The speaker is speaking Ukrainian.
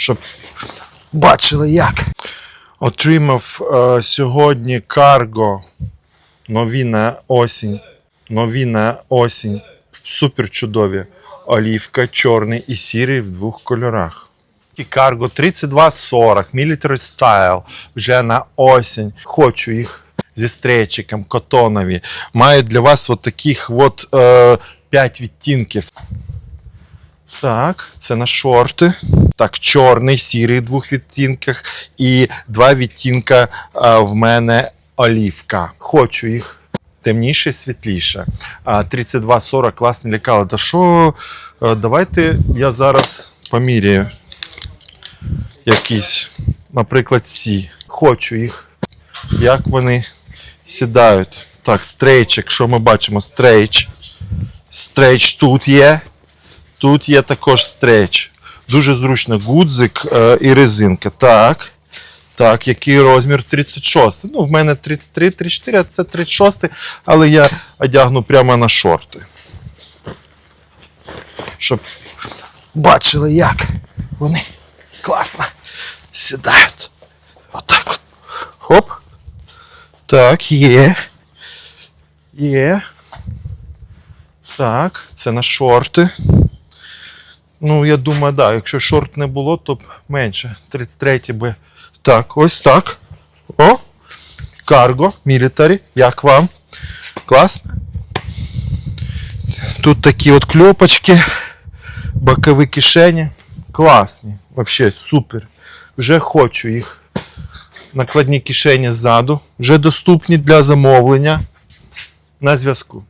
щоб бачили як. Отримав е, сьогодні карго. Нові на осінь. Нові на осінь. Супер чудові. Олівка, чорний і сірий в двох кольорах. І Карго 3240, Military Style, вже на осінь. Хочу їх зі стрейчиком, котонові. Маю для вас от таких от е, 5 відтінків. Так, це на шорти. Так, чорний, сірий в двох відтінках. І два відтінка в мене олівка. Хочу їх темніше, світліше. А 32-40 класне лікало. Та що, е, давайте я зараз поміряю якісь, наприклад, ці. Хочу їх. Як вони сідають. Так, стрейчик, що ми бачимо? Стрейч. Стрейч тут є. Тут є також стрейч. Дуже зручно гудзик е, і резинка. Так. Так, який розмір 36. Ну, в мене 33, 34, а це 36, але я одягну прямо на шорти. Щоб бачили, як вони класно сідають. Отак от. Хоп. Так, є. Є. Так, це на шорти. Ну, я думаю, да, якщо шорт не було, то б менше. 33 би. Так, ось так. О! Карго, мілітарі. Як вам? Класно? Тут такі от кльопочки, бокові кишені. Класні. Взагалі супер. Вже хочу їх. Накладні кишені ззаду. Вже доступні для замовлення. На зв'язку.